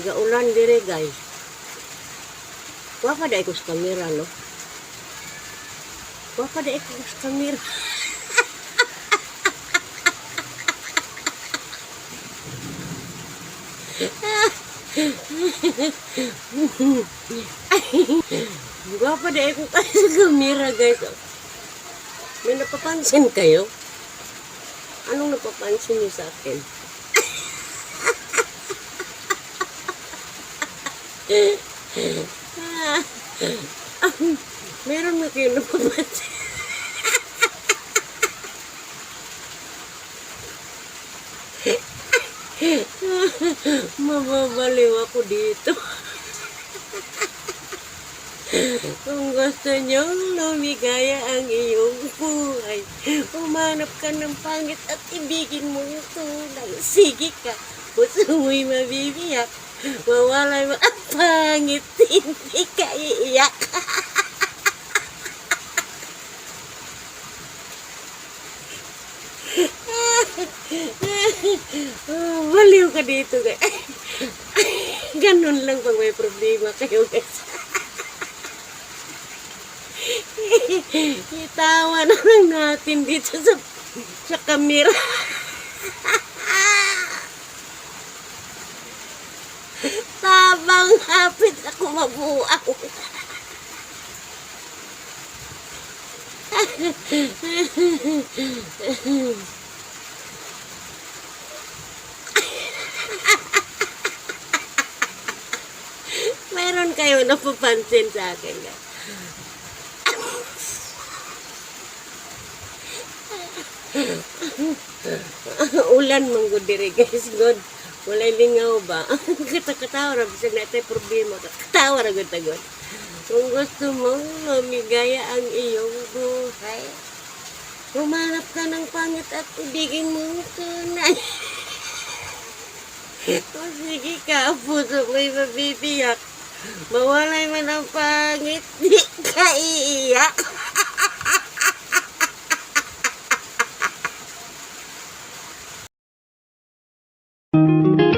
Gaulan dire guys. Wa pa dai ko sa kamera no. Wa pa dai ko sa kamera. Wa pa dai ko sa kamera guys. May napapansin kayo? Anong napapansin niyo sa akin? Meron na kayo napapansin. Mababaliw ako dito. Kung gusto nyo lumigaya ang iyong buhay, umanap ka ng pangit at ibigin mo yung tunay. Sige ka, puso mo'y mabibiyak. Mawalay mo ang pangit, hindi ka iiyak. Oh, baliw ka dito. Ganun lang pag may problema kayo, guys. Na lang natin dito sa sa kamera. Tabang hapit ako mabuang. Meron kayo napapansin sa akin. Ulan manggo diri guys god. Walay lingaw ba? Kata-katawa ra bisag na tay problema. Katawa ra gud. Kung gusto mo lumigaya ang iyong buhay, humanap ka ng pangit at ibigin mo tunay. o sige ka, puso mo'y mabibiyak. Mawalay man ang pangit, di ka iiyak. Música